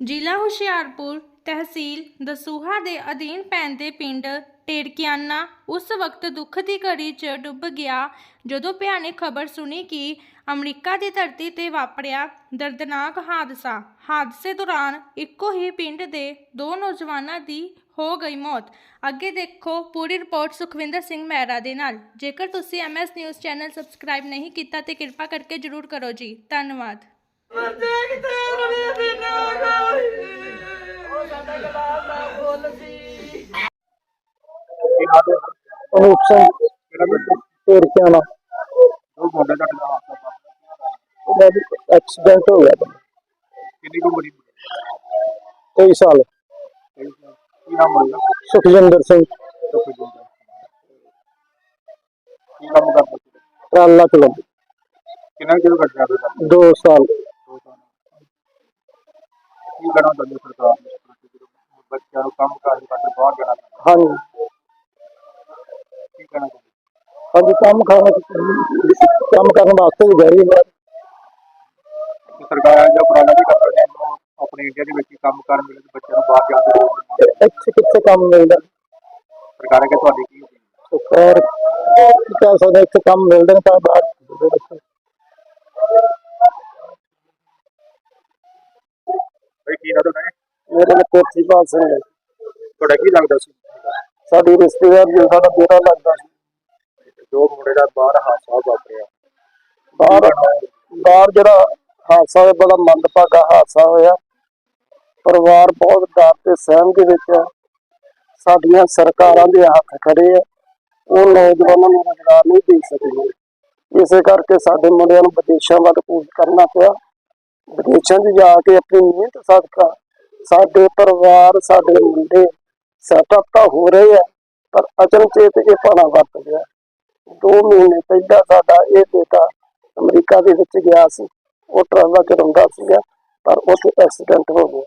ਜ਼ਿਲ੍ਹਾ ਹੁਸ਼ਿਆਰਪੁਰ ਤਹਿਸੀਲ ਦਸੂਹਾ ਦੇ ਅਧੀਨ ਪੈਂਦੇ ਪਿੰਡ ਟੇੜਕਿਆਨਾ ਉਸ ਵਕਤ ਦੁੱਖ ਦੀ ਘੜੀ 'ਚ ਡੁੱਬ ਗਿਆ ਜਦੋਂ ਭਿਆਨਕ ਖਬਰ ਸੁਣੀ ਕਿ ਅਮਰੀਕਾ ਦੀ ਧਰਤੀ ਤੇ ਵਾਪਰਿਆ ਦਰਦਨਾਕ ਹਾਦਸਾ। ਹਾਦਸੇ ਦੌਰਾਨ ਇੱਕੋ ਹੀ ਪਿੰਡ ਦੇ ਦੋ ਨੌਜਵਾਨਾਂ ਦੀ ਹੋ ਗਈ ਮੌਤ। ਅੱਗੇ ਦੇਖੋ ਪੂਰੀ ਰਿਪੋਰਟ ਸੁਖਵਿੰਦਰ ਸਿੰਘ ਮਹਿਰਾ ਦੇ ਨਾਲ। ਜੇਕਰ ਤੁਸੀਂ ਐਮਐਸ ਨਿਊਜ਼ ਚੈਨਲ ਸਬਸਕ੍ਰਾਈਬ ਨਹੀਂ ਕੀਤਾ ਤੇ ਕਿਰਪਾ ਕਰਕੇ ਜਰੂਰ ਕਰੋ ਜੀ। ਧੰਨਵਾਦ। ਅਨੂਪ ਸਿੰਘ ਤੇਰ ਕੇ ਆਣਾ ਉਹ ਤੁਹਾਡਾ? ਤੁਹਾਡੇ ਦਾ ਹਾਦਸਾ ਵਾਪਰਿਆ ਉਹਦਾ ਵੀ ਐਕਸੀਡੈਂਟ ਹੋ ਗਿਆ ਕਿੰਨੀ ਕੁ ਉਮਰ ਸੀ 23 ਸਾਲ ਕੀ ਨਾਮ ਹੋਏਗਾ ਸੁਖਜਿੰਦਰ ਸਿੰਘ ਕੀ ਕੰਮ ਕਰਦਾ ਸੀ ਟਰਾਲਾ ਚਲਾਉਂਦਾ ਕਿੰਨਾ ਚਿਰ ਕੱਟਿਆ ਫਿਰ ਕੰਮ? 2 ਸਾਲ ਦੋ ਸਾਲ। ਕੀ ਕਰਨਾ ਚਾਹੁੰਦੇ ਸਰਕਾਰ ਨੇ। ਬੱਚਿਆਂ ਨੂੰ ਕੰਮ ਕਾਜ ਕਰਦੇ ਬਾਹਰ ਜਾਣਾ ਪੈਂਦਾ? ਹਾਂਜੀ। ਕੀ ਕਹਿਣਾ ਚਾਹੁੰਦੇ ਹਾਂਜੀ ਕੰਮ ਖਾਣਾ ਕੰਮ ਕਰਨ ਵਾਸਤੇ ਵੀ ਗਏ ਹਾਂ ਕਿ ਸਰਕਾਰ ਜਿਹਾ ਉਪਰਾਲਾ ਵੀ ਕਰ ਰਹੀ ਹੈ ਜੋ ਆਪਣੇ ਇੰਡੀਆ ਦੇ ਵਿੱਚ ਹੀ ਕੰਮ ਕਰਨ ਮਿਲੇ ਤੇ ਬੱਚਿਆਂ ਨੂੰ ਬਾਹਰ ਜਾਣ ਦੀ ਲੋੜ ਨਹੀਂ ਹੈ। ਇੱਥੇ ਕਿੱਥੇ ਕੰਮ ਮਿਲਦਾ? ਸਰਕਾਰ ਅੱਗੇ ਤੁਹਾਡੀ ਕੀ ਹੋਈ ਸਰਕਾਰ ਕੀ ਕਹਿ ਸਕਦੇ ਇੱਥੇ ਕੰਮ ਮਿਲਦੇ ਨੇ ਤਾਂ ਬਾਹਰ ਬਈ ਕੀ ਨਾ? ਤੁਹਾਡਾ ਮੇਰੇ ਨਾਲ ਕੋਠੀ ਪਾਸ ਸਿੰਘ ਹੈ। ਤੁਹਾਡਾ ਕੀ ਲੱਗਦਾ ਸੀ? ਸਾਡੀ ਰਿਸ਼ਤੇਦਾਰ ਜੀ ਸਾਡਾ ਬੇਟਾ ਲੱਗਦਾ ਸੀ। ਜੋ ਮੁੰਡੇ ਦਾ ਬਾਹਰ ਹਾਦਸਾ ਵਾਪਰਿਆ। ਬਾਹਰ ਬਾਹਰ ਜਿਹੜਾ ਹਾਦਸਾ ਹੋਇਆ ਬੜਾ ਮੰਦਭਾਗਾ ਹਾਦਸਾ ਹੋਇਆ। ਪਰਿਵਾਰ ਬਹੁਤ ਡਰ ਤੇ ਸਹਿਮ ਦੇ ਵਿੱਚ ਹੈ। ਸਾਡੀਆਂ ਸਰਕਾਰਾਂ ਦੇ ਹੱਥ ਖੜੇ ਆ। ਉਹ ਨੌਜਵਾਨਾਂ ਨੂੰ ਰੁਜ਼ਗਾਰ ਨਹੀਂ ਦੇ ਸਕਦੀਆਂ। ਇਸੇ ਕਰਕੇ ਸਾਡੇ ਮੁੰਡਿਆਂ ਨੂੰ ਵਿਦੇਸ਼ਾਂ ਵੱਲ ਕੂਚ ਕਰਨਾ ਪਿਆ। ਵਿਦੇਸ਼ਾਂ 'ਚ ਜਾ ਕੇ ਆਪਣੀ ਮਿਹਨਤ ਸਦਕਾ ਸਾਡੇ ਪਰਿਵਾਰ, ਸਾਡੇ ਮੁੰਡੇ ਸੈਟਅਪ ਤਾਂ ਹੋ ਰਹੇ ਆ, ਪਰ ਅਚਨਚੇਤ ਇਹ ਪਾਣਾ ਵਰਤ ਗਿਆ। ਦੋ ਮਹੀਨੇ ਪਹਿਲਾਂ ਸਾਡਾ ਇਹ ਬੇਟਾ ਅਮਰੀਕਾ ਦੇ ਵਿੱਚ ਗਿਆ ਸੀ। ਉਹ ਟਰਾਲਾ ਚਲਾਉਂਦਾ ਸੀਗਾ, ਪਰ ਉੱਥੇ ਐਕਸੀਡੈਂਟ ਹੋ ਗਿਆ।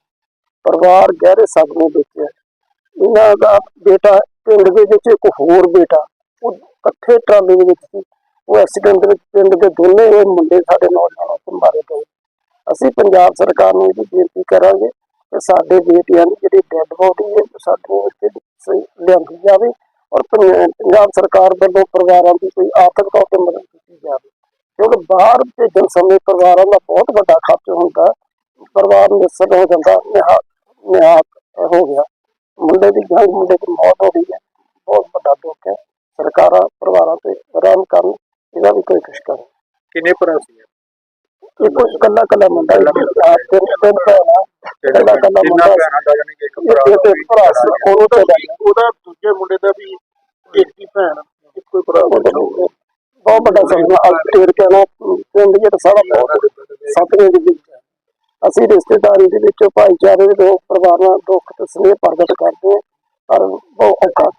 ਪਰਿਵਾਰ ਗਹਿਰੇ ਸਦਮੇ ਵਿੱਚ ਹੈ ਇਹਨਾਂ ਦਾ ਬੇਟਾ ਪਿੰਡ ਦੇ ਵਿੱਚ ਇੱਕ ਹੋਰ ਬੇਟਾ, ਉਹ ਇਕੱਠੇ ਟਰਾਲੇ ਦੇ ਵਿੱਚ ਸੀ। ਉਹ ਐਕਸੀਡੈਂਟ ਵਿੱਚ ਪਿੰਡ ਦੇ ਦੋਨੇ ਇਹ ਮੁੰਡੇ ਸਾਡੇ ਨੌਜਵਾਨਾਂ ਤੋਂ ਮਾਰੇ ਗਏ। ਅਸੀਂ ਪੰਜਾਬ ਸਰਕਾਰ ਨੂੰ ਇਹਦੀ ਬੇਨਤੀ ਕਰਾਂਗੇ ਕਿ ਸਾਡੇ ਬੇਟਿਆਂ ਦੀ ਜਿਹੜੀ ਡੈੱਡ ਬੋਡੀ ਹੈ ਸਾਡੇ ਵਿੱਚ ਲਿਆਂਦੀ ਜਾਵੇ ਔਰ ਪੰਜਾਬ ਸਰਕਾਰ ਵੱਲੋਂ ਪਰਿਵਾਰਾਂ ਦੀ ਕੋਈ ਆਰਥਿਕ ਤੌਰ ਤੇ ਮਦਦ ਕੀਤੀ ਜਾਵੇ। ਕਿਉਂਕਿ ਬਾਹਰ ਭੇਜਣ ਸਮੇਂ ਪਰਿਵਾਰਾਂ ਦਾ ਬਹੁਤ ਵੱਡਾ ਖਰਚ ਹੁੰਦਾ, ਪਰਿਵਾਰ ਨਿਸਰ ਹੋ ਜਾਂਦਾ, ਨਿਹਾ, ਨਿਹਾਤ ਹੋ ਗਿਆ। ਮੁੰਡੇ ਦੀ ਜੰਗ ਮੁੰਡੇ ਦੀ ਮੌਤ ਹੋ ਗਈ ਹੈ, ਬਹੁਤ ਵੱਡਾ ਦੁੱਖ ਹੈ। ਸਰਕਾਰਾਂ ਪਰਿਵਾਰਾਂ ਤੇ ਰਹਿਮ ਕਰਨ ਇਹਦਾ ਵੀ ਕੋਈ ਕੁਛ ਕਰਨ ਕਿੰਨੇ ਭਰਾ ਸੀ? ਇਹ ਕੁਝ ਕੱਲਾ ਕੱਲਾ ਮੁੰਡਾ ਹੀ ਆ, ਤਿੰਨ ਭੈਣਾਂ ਕੱਲਾ ਕੱਲਾ ਕਿੰਨਾ ਮੁੰਡਾ। ਦਾ ਇੱਕ ਇਹ ਭਰਾ ਤੇ ਸੀ। ਉਹਨੂੰ ਤੇ ਉਹਦਾ ਦੂਜੇ ਮੁੰਡੇ ਦਾ ਵੀ ਇੱਕ ਹੀ ਭੈਣ ਇੱਕੋ ਹੀ ਭਰਾ ਬਹੁਤ ਵੱਡਾ ਸੰਗਠਨ ਅਲਟੇਰ ਕੇ ਨਾ ਪਿੰਡ ਜਿਹੜਾ ਸਾਰਾ ਬਹੁਤ ਸਤਵੇਂ ਦੇ ਵਿੱਚ। ਅਸੀਂ ਰਿਸ਼ਤੇਦਾਰੀ ਦੇ ਵਿੱਚ ਭਾਈਚਾਰੇ ਦੇ ਲੋਕ ਪਰਿਵਾਰਾਂ ਨਾਲ ਦੁੱਖ ਤੇ ਸਨੇਹ ਪ੍ਰਗਟ ਕਰਦੇ ਹਾਂ। ਪਰ ਬਹੁਤ ਔਖਾ।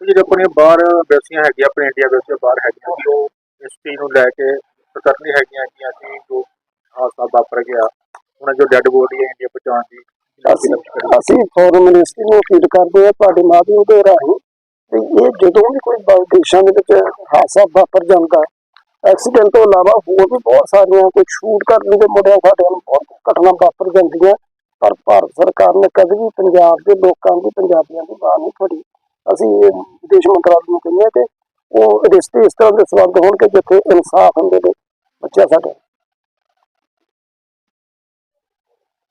ਜਿਹੜੇ ਆਪਣੇ ਬਾਹਰ ਵੈਸੀਆਂ ਹੈਗੀਆਂ ਆਪਣੇ ਇੰਡੀਆ ਵਿੱਚ ਬਾਹਰ ਹੈਗੀਆਂ ਉਹ ਇਸ ਚੀਜ਼ ਨੂੰ ਲੈ ਕੇ ਸਕਰਨੀ ਹੈਗੀਆਂ ਕਿ ਅਸੀਂ ਜੋ ਹਾਦਸਾ ਵਾਪਰ ਗਿਆ, ਉਹਨਾਂ ਜੋ ਡੈੱਡ ਬੋਡੀ ਹੈ ਇੰਡੀਆ ਪਹੁੰਚਾਉਣ ਦੀ। ਅਸੀਂ ਅਸੀਂ ਫੋਰਨ ਮਿਨਿਸਟਰੀ ਨੂੰ ਅਪੀਲ ਕਰਦੇ ਹਾਂ ਤੁਹਾਡੇ ਮਾਧਿਅਮ ਦੇ ਰਾਹੀਂ ਵੀ ਇਹ ਜਦੋਂ ਵੀ ਕੋਈ ਦੇਸ਼ਾਂ ਦੇ ਵਿੱਚ ਹਾਦਸਾ ਵਾਪਰ ਜਾਂਦਾ ਐਕਸੀਡੈਂਟ ਤੋਂ ਇਲਾਵਾ ਹੋਰ ਵੀ ਬਹੁਤ ਸਾਰੀਆਂ ਕੋਈ ਸ਼ੂਟ ਕਰਨ ਦੇ ਮੁੰਡਿਆਂ ਸਾਡੇ ਨੂੰ ਬਹੁਤ ਘਟਨਾ ਵਾਪਰ ਜਾਂਦੀਆਂ, ਪਰ ਭਾਰਤ ਸਰਕਾਰ ਨੇ ਕਦੇ ਵੀ ਪੰਜਾਬ ਦੇ ਲੋਕਾਂ ਦੀ, ਪੰਜਾਬੀਆਂ ਦੀ ਬਾਤ ਨਹੀਂ ਫੜੀ। ਅਸੀਂ ਵਿਦੇਸ਼ ਮੰਤਰਾਲੇ ਨੂੰ ਕਹਿੰਦੇ ਕਿ ਉਹ ਰਿਸ਼ਤੇ ਇਸ ਤਰ੍ਹਾਂ ਦੇ ਸੰਬੰਧ ਹੋਣ ਕਿ ਜਿੱਥੇ ਇਨਸਾਫ ਹੁੰਦੇ ਨੇ। ਬੱਚਿਆਂ ਸਾਡੇ।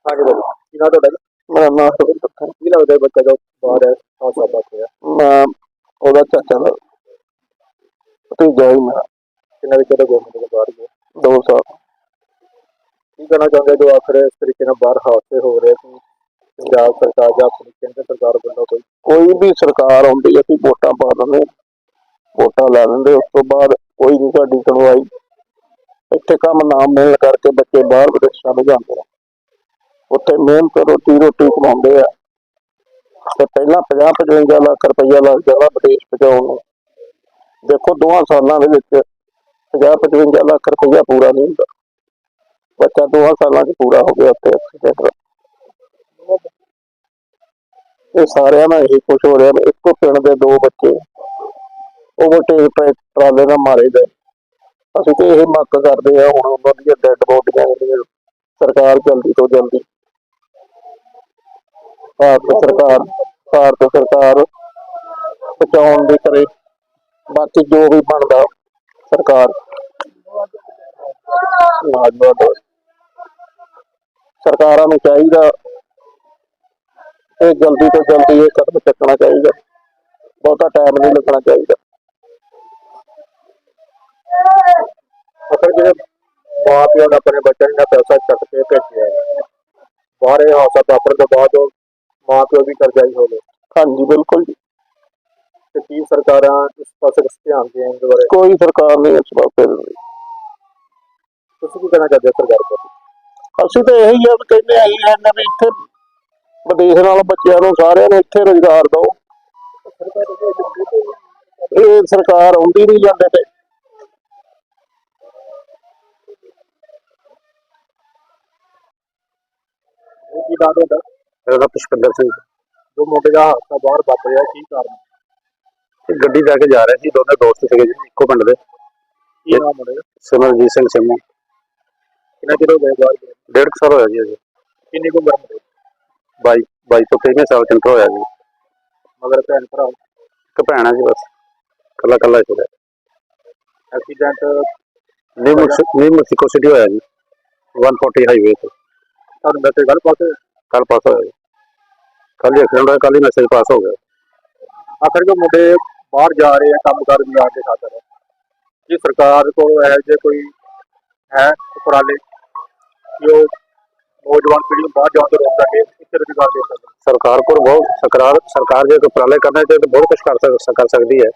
ਹਾਂਜੀ ਬਾਬੂ ਕਿਹਨਾਂ ਤੁਹਾਡਾ ਮੇਰਾ ਨਾਮ ਰਵਿੰਦਰ ਸਿੰਘ ਕੀ ਲੱਗਦਾ ਹੈ ਬੱਚਾ ਜੋ ਬਾਹਰ ਹੈ ਹਾਦਸਾ ਵਾਪਰਿਆ ਮੈਂ ਉਹਦਾ ਚਾਚਾ ਦਾ ਭਤੀਜਾ ਹੀ ਮੇਰਾ। ਕਿੰਨਾ ਵਿਚਾਰਾ ਗਵਰਨਮੈਂਟ ਦੇ ਬਾਹਰ ਗਿਆ? ਦੋ ਸਾਲ। ਕੀ ਕਹਿਣਾ ਚਾਹੁੰਦੇ ਜੋ ਆਖਰ ਇਸ ਤਰੀਕੇ ਨਾਲ ਬਾਹਰ ਹਾਦਸੇ ਹੋ ਰਹੇ ਸੀ ਪੰਜਾਬ ਸਰਕਾਰ ਜਾਂ ਆਪਣੀ ਕੇਂਦਰ ਸਰਕਾਰ ਵੱਲੋਂ ਕੋਈ? ਕੋਈ ਵੀ ਸਰਕਾਰ ਆਉਂਦੀ ਹੈ, ਅਸੀਂ ਵੋਟਾਂ ਪਾ ਦਿੰਦੇ। ਵੋਟਾਂ ਲੈ ਲੈਂਦੇ ਉਸ ਤੋਂ ਬਾਅਦ ਕੋਈ ਨਹੀਂ ਸਾਡੀ ਸੁਣਵਾਈ। ਇੱਥੇ ਕੰਮ ਨਾ ਮਿਲਣ ਕਰਕੇ ਬੱਚੇ ਬਾਹਰ ਵਿਦੇਸ਼ਾਂ ਨੂੰ ਜਾਂਦੇ ਆ। ਉੱਥੇ ਮਿਹਨਤ ਰੋਟੀ ਰੋਟੀ ਕਮਾਉਂਦੇ ਆ। ਤੇ ਪਹਿਲਾਂ 50 55 ਲੱਖ ਰੁਪਈਆ ਲੱਗ ਜਾਂਦਾ ਵਿਦੇਸ਼ ਪਹੁੰਚਾਉਣ ਨੂੰ। ਦੇਖੋ ਦੋਹਾਂ ਸਾਲਾਂ ਦੇ ਵਿੱਚ 50 55 ਲੱਖ ਰੁਪਈਆ ਪੂਰਾ ਨਹੀਂ ਹੁੰਦਾ। ਬੱਚਾ ਦੋਹਾਂ ਸਾਲਾਂ 'ਚ ਪੂਰਾ ਹੋ ਗਿਆ ਉੱਥੇ ਐਕਸੀਡੈਂਟ ਇਹ ਸਾਰਿਆਂ ਨਾਲ ਇਹੀ ਕੁਝ ਹੋ ਰਿਹਾ ਇੱਕੋ ਪਿੰਡ ਦੇ ਦੋ ਬੱਚੇ ਓਵਰਟੇਕ ਟਰੈ- ਟਰਾਲੇ ਨਾਲ ਮਾਰੇ ਗਏ। ਅਸੀਂ ਤੇ ਇਹ ਮੰਗ ਕਰਦੇ ਹਾਂ ਹੁਣ ਉਹਨਾਂ ਦੀਆਂ ਡੈੱਡ ਬੋਡੀਆਂ ਜਿਹੜੀਆਂ ਸਰਕਾਰ ਜਲਦੀ ਤੋਂ ਜਲਦੀ ਭਾਰਤ ਸਰਕਾਰ ਭਾਰਤ ਸਰਕਾਰ ਬਚਾਉਣ ਦੀ ਕਰੇ। ਬਾਕੀ ਜੋ ਵੀ ਬਣਦਾ ਸਰਕਾਰ। ਸਰਕਾਰਾਂ ਨੂੰ ਚਾਹੀਦਾ ਇਹ ਜਲਦੀ ਤੋਂ ਜਲਦੀ ਇਹ ਕਦਮ ਚੱਕਣਾ ਚਾਹੀਦਾ। ਬਹੁਤਾ ਟਾਈਮ ਨਹੀਂ ਲੱਗਣਾ ਚਾਹੀਦਾ। ਅਸਲ ਜਿਹੜੇ ਮਾਂ ਪਿਓ ਨੇ ਆਪਣੇ ਬੱਚਿਆਂ ਨੂੰ ਪੈਸਾ ਚੱਕ ਕੇ ਭੇਜਿਆ ਹੈ। ਬਾਹਰੇ ਹਾਦਸਾ ਵਾਪਰਨ ਤੋਂ ਬਾਅਦ ਉਹ ਮਾਂ ਪਿਓ ਵੀ ਕਰਜ਼ਾਈ ਹੋ ਗਏ ਹਾਂਜੀ ਬਿਲਕੁਲ ਜੀ। ਤੇ ਕੀ ਸਰਕਾਰਾਂ ਇਸ ਪਾਸੇ ਧਿਆਨ ਦੇਣ ਦੇ ਬਾਰੇ? ਕੋਈ ਸਰਕਾਰ ਨਹੀਂ ਇਸ ਪਾਸੇ। ਦੀ। ਤੁਸੀਂ ਕੀ ਕਹਿਣਾ ਚਾਹੁੰਦੇ ਸਰਕਾਰ ਕੋਲ ਅਸੀਂ ਤਾਂ ਇਹੀ ਵੀ ਕਹਿੰਦੇ ਆਹੀ ਹਨ ਵੀ ਇੱਥੇ ਵਿਦੇਸ਼ ਨਾਲ ਬੱਚਿਆਂ ਨੂੰ ਸਾਰਿਆਂ ਨੂੰ ਇੱਥੇ ਰੁਜ਼ਗਾਰ ਦਿਓ। ਇਹ ਸਰਕਾਰ ਆਉਂਦੀ ਨਹੀਂ ਜਾਂਦੇ ਤੇ। ਕੀ ਨਾਮ ਤੁਹਾਡਾ ਮੇਰਾ ਨਾਮ ਪੁਸ਼ਪਿੰਦਰ ਸਿੰਘ ਜੋ ਮੁੰਡੇ ਦਾ ਹਾਦਸਾ ਬਾਹਰ ਵਾਪਰਿਆ ਕੀ ਕਾਰਨ ਇਹ ਗੱਡੀ ਲੈ ਕੇ ਜਾ ਰਹੇ ਸੀ ਦੋਨੇ ਦੋਸਤ ਸੀਗੇ ਜੀ ਇੱਕੋ ਪਿੰਡ ਦੇ। ਕੀ ਨਾਮ ਮੁੰਡੇ ਦਾ? ਸਿਮਰਜੀਤ ਸਿੰਘ ਸਿੰਮੂ ਕਿੰਨਾ ਚਿਰ ਹੋ ਗਿਆ ਬਾਹਰ ਗਏ? ਡੇਢ ਕੁ ਸਾਲ ਹੋਇਆ ਜੀ ਅਜੇ। ਕਿੰਨੀ ਕੁ ਉਮਰ ਮੁੰਡੇ ਦੀ? 22 22 ਤੋਂ 23 ਸਾਲ ਚ ਇੰਟਰ ਹੋਇਆ ਜੀ। ਮਗਰ ਭੈਣ ਭਰਾ? ਇੱਕ ਭੈਣ ਹੈ ਜੀ ਬਸ। ਕੱਲਾ ਕੱਲਾ ਹੀ ਹੋਇਆ। ਐਕਸੀਡੈਂਟ ਨਿਊ ਮੈਕਸੀ- ਨਿਊ ਮੈਕਸੀਕੋ ਸਿਟੀ ਹੋਇਆ ਜੀ। 140 ਹਾਈਵੇ ਤੇ। ਤੁਹਾਨੂੰ ਦੱਸੇ ਗੱਲ ਪਾਸੇ ਕੱਲ ਪਾਸ ਹੋਇਆ ਕੱਲ ਐਕਸੀਡੈਂਟ ਹੋਇਆ ਕੱਲ ਹੀ ਮੈਸੇਜ ਪਾਸ ਹੋ ਗਿਆ। ਆਖਰ ਜੋ ਮੁੰਡੇ ਬਾਹਰ ਜਾ ਰਹੇ ਆ ਕੰਮਕਾਰ ਬਾਜ਼ਾਰ ਦੇ ਖਾਤਰ ਕੀ ਸਰਕਾਰ ਕੋਲ ਇਹੋ ਜਿਹੇ ਕੋਈ ਹੈ ਉਪਰਾਲੇ? ਕਿ ਨੌਜਵਾਨ ਪੀੜ੍ਹੀ ਨੂੰ ਬਾਹਰ ਜਾਣ ਤੋਂ ਰੋਕ ਸਕੇ, ਇੱਥੇ ਰੁਜ਼ਗਾਰ ਦੇ ਸਕੇ। ਸਰਕਾਰ ਕੋਲ ਬਹੁਤ ਸਰਕਾਰ ਸਰਕਾਰ ਜੇ ਕੋਈ ਉਪਰਾਲੇ ਕਰਨਾ ਚਾਹੇ ਤਾਂ ਬਹੁਤ ਕੁਝ ਕਰ ਸਕ, ਕਰ ਸਕਦੀ ਹੈ।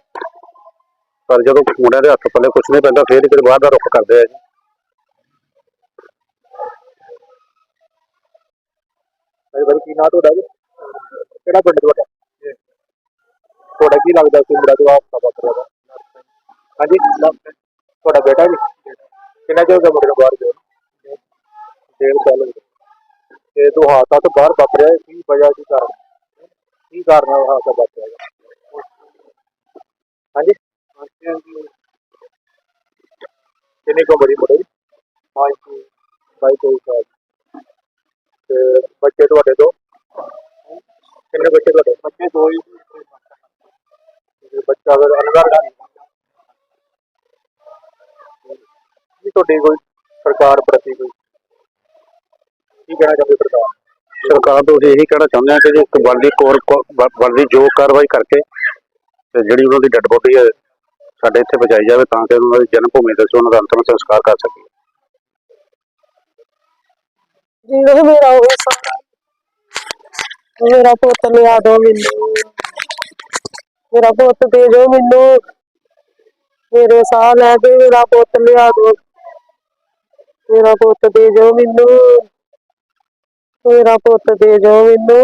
ਪਰ ਜਦੋਂ ਮੁੰਡਿਆਂ ਦੇ ਹੱਥ ਪੱਲੇ ਕੁਝ ਨਹੀਂ ਪੈਂਦਾ, ਫੇਰ ਹੀ ਕਿਤੇ ਬਾਹਰ ਦਾ ਰੁੱਖ ਕਰਦੇ ਆ ਜੀ। ਮੇਰੇ ਬਾਰੇ ਕੀ ਨਾਂ ਤੁਹਾਡਾ ਜੀ? ਕਿਹੜਾ ਪਿੰਡ ਤੁਹਾਡਾ? ਤੁਹਾਡਾ ਕੀ ਲੱਗਦਾ ਸੀ ਮੁੰਡਾ ਜੋ ਆਪ ਸਭਾ ਕਰ ਹਾਂਜੀ? ਤੁਹਾਡਾ ਬੇਟਾ ਜੀ? ਕਿੰਨਾ ਚਿਰ ਹੋ ਗਿਆ ਬਾਹਰ ਗਏ ਡੇਢ ਸਾਲ ਹੋ ਗਏ। ਤੇ ਤੂੰ ਹਾਦਸਾ ਤੋਂ ਬਾਹਰ ਵਾਪਰਿਆ ਇਹ ਕੀ ਵਜ੍ਹਾ ਕੀ ਕਾਰਨ? ਕੀ ਕਾਰਨ ਉਹ ਹਾਦਸਾ ਵਾਪਰਿਆ ਇਹਦਾ? ਹਾਂਜੀ? ਕਿੰਨੀ ਕੁ ਬੜੀ ਮੁੰਡੇ ਜੀ ਬਾਈ ਤੋਂ ਬਾਈ ਤੋਂ ਤੇ ਬੱਚੇ ਤੁਹਾਡੇ ਦੋ? ਕਿੰਨੇ ਬੱਚੇ ਤੁਹਾਡੇ? ਬੱਚੇ ਦੋ ਹੀ ਤੇ ਬੱਚਾ ਅਗਰ ਅਨਗਰ ਦਾ? ਕੀ ਤੁਹਾਡੀ ਕੋਈ ਸਰਕਾਰ ਪ੍ਰਤੀ ਕੋਈ? ਕੀ ਕਹਿਣਾ ਚਾਹੁੰਦੇ ਸਰਕਾਰ? ਸਰਕਾਰ ਤੋਂ ਅਸੀਂ ਇਹੀ ਕਹਿਣਾ ਚਾਹੁੰਦੇ ਹਾਂ ਕਿ ਜੀ ਇੱਕ ਬਣਦੀ ਕੋਰ ਬਣਦੀ ਜੋ ਕਾਰਵਾਈ ਕਰਕੇ ਤੇ ਜਿਹੜੀ ਉਹਨਾਂ ਦੀ ਡੈੱਡ ਬੋਡੀ ਹੈ ਸਾਡੇ ਇੱਥੇ ਪਹੁੰਚਾਈ ਜਾਵੇ ਤਾਂ ਕਿ ਉਹਨਾਂ ਦੀ ਜਨਮ ਭੂਮੀ ਤੇ ਅਸੀਂ ਉਹਨਾਂ ਦਾ ਅੰਤਿਮ ਸੰਸਕਾਰ ਕਰ ਸਕੀਏ। ਜਿਹੜਾ ਮੇਰਾ ਉਹ ਸਾਰਾ ਮੇਰਾ ਪੁੱਤ ਲਿਆ ਦੋ ਮੈਨੂੰ। ਮੇਰਾ ਪੁੱਤ ਦੇ ਜੋ ਮੈਨੂੰ। ਮੇਰੇ ਸਾਹ ਲੈ ਕੇ ਮੇਰਾ ਪੁੱਤ ਲਿਆ ਦੋ। ਮੇਰਾ ਪੁੱਤ ਦੇ ਜੋ ਮੈਨੂੰ। ਮੇਰਾ ਪੁੱਤ ਦੇ ਜੋ ਮੈਨੂੰ।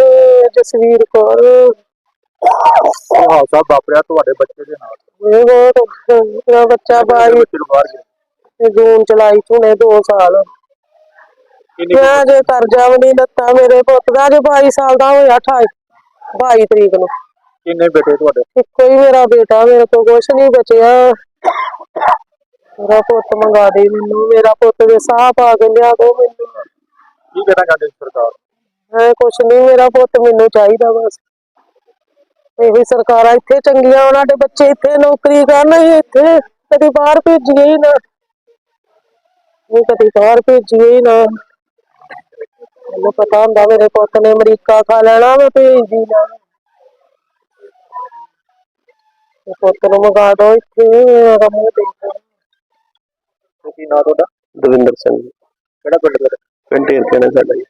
ਹੈ ਜਸਵੀਰ ਕੌਰ। ਹਾਦਸਾ ਵਾਪਰਿਆ ਤੁਹਾਡੇ ਬੱਚੇ ਦੇ ਨਾਲ। ਇਹ ਬਹੁਤ ਮੇਰਾ ਬੱਚਾ ਬਾਈ ਬਾਹਰ ਗਿਆ। ਜੂਨ ਜੁਲਾਈ ਚ ਹੁਣੇ 2 ਸਾਲ। ਕਿੰਨੀ ਮੈਂ ਜੇ ਕਰਜ਼ਾ ਵੀ ਨਹੀਂ ਲੱਤਾ ਮੇਰੇ ਪੁੱਤ ਦਾ ਜੇ 22 ਸਾਲ ਦਾ ਹੋਇਆ 28 22 ਤਰੀਕ ਨੂੰ। ਕਿੰਨੇ ਬੇਟੇ ਤੁਹਾਡੇ? ਇੱਕੋ ਹੀ ਮੇਰਾ ਬੇਟਾ ਮੇਰੇ ਕੋਲ ਕੁਛ ਨਹੀਂ ਬਚਿਆ। ਮੇਰਾ ਪੁੱਤ ਮੰਗਾ ਦੇ ਮੈਨੂੰ ਮੇਰਾ ਪੁੱਤ ਦੇ ਸਾਹ ਪਾ ਕੇ ਲਿਆ ਦੋ ਮੈਨੂੰ। ਕੀ ਕਹਿਣਾ ਚਾਹੁੰਦੇ ਸਰਕਾਰ? ਮੈਂ ਕੁਛ ਨਹੀਂ ਮੇਰਾ ਪੁੱਤ ਮੈਨੂੰ ਚਾਹੀਦਾ ਬਸ। ਇਹੀ ਸਰਕਾਰਾਂ ਇੱਥੇ ਚੰਗੀਆਂ ਉਹਨਾਂ ਦੇ ਬੱਚੇ ਇੱਥੇ ਨੌਕਰੀ ਕਰਨ ਇੱਥੇ ਕਦੀ ਬਾਹਰ ਭੇਜੀਏ ਹੀ ਨਾ। ਇਹ ਕਦੀ ਬਾਹਰ ਭੇਜੀਏ ਹੀ ਨਾ। ਮੈਨੂੰ ਪਤਾ ਹੁੰਦਾ ਮੇਰੇ ਪੁੱਤ ਨੇ ਅਮਰੀਕਾ ਖਾ ਲੈਣਾ ਮੈਂ ਭੇਜਦੀ ਨਾ ਪੁੱਤ ਨੂੰ ਮੰਗਾ ਦੋ ਇੱਥੇ ਮੇਰਾ ਮੂੰਹ ਦੇਖ ਤੇ ਕੀ ਨਾਂ ਤੁਹਾਡਾ? ਦਵਿੰਦਰ ਸਿੰਘ। ਜੀ ਕਿਹੜਾ ਪਿੰਡ ਤੁਹਾਡਾ? ਪਿੰਡ ਏਰਕੇ ਨੇ ਸਾਡਾ। ਜੀ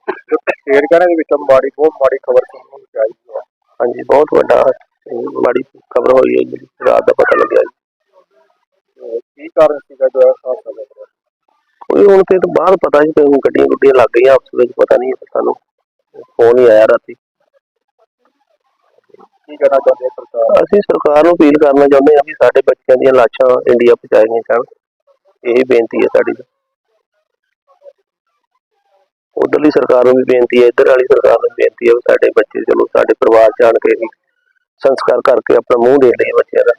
ਸ਼ੇਰ ਕਹਿੰਦੇ ਦੇ ਵਿੱਚ ਮਾੜੀ ਬਹੁਤ ਮਾੜੀ ਖਬਰ ਸੁਣਨ ਨੂੰ ਚਾਹੀਦੀ ਹੈ। ਹਾਂਜੀ ਬਹੁਤ ਵੱਡਾ ਇਹ ਮਾੜੀ ਖਬਰ ਹੋਈ ਹੈ ਜੀ। ਰਾਤ ਦਾ ਪਤਾ ਲੱਗਿਆ ਜੀ। ਤੇ ਕੀ ਕਾਰਨ ਸੀਗਾ ਜੋ ਇਹ ਹਾਦਸਾ ਵਾਪਰਿਆ? ਕੋਈ ਹੁਣ ਤੇ ਬਾਹਰ ਪਤਾ ਨਹੀਂ ਤੇ ਗੱਡੀਆਂ ਗੁੱਡੀਆਂ ਲੱਗ ਗਈਆਂ ਆਪਸ ਵਿੱਚ ਪਤਾ ਨਹੀਂ ਸਾਨੂੰ। ਫੋਨ ਹੀ ਆਇਆ ਰਾਤੀ। ਕੀ ਕਹਿਣਾ ਚਾਹੁੰਦੇ ਸਰਕਾਰ? ਅਸੀਂ ਸਰਕਾਰ ਨੂੰ ਅਪੀਲ ਕਰਨਾ ਚਾਹੁੰਦੇ ਹਾਂ ਵੀ ਸਾਡੇ ਬੱਚਿਆਂ ਦੀਆਂ ਲਾਸ਼ਾਂ ਇੰਡੀਆ ਪਹੁੰਚਾਈਆਂ ਜਾਣ। ਇਹ ਬੇਨਤੀ ਹੈ ਸਾਡੀ। ਉਧਰਲੀ ਸਰਕਾਰ ਨੂੰ ਵੀ ਬੇਨਤੀ ਹੈ ਇੱਧਰ ਵਾਲੀ ਸਰਕਾਰ ਨੂੰ ਵੀ ਬੇਨਤੀ ਹੈ ਵੀ ਸਾਡੇ ਬੱਚੇ ਚਲੋ ਸਾਡੇ ਪਰਿਵਾਰ ਆਣ ਕੇ ਹੀ ਸੰਸਕਾਰ ਕਰਕੇ ਆਪਣਾ ਮੂੰਹ ਦੇ ਲਈਏ ਬੱਚਿਆਂ ਦਾ।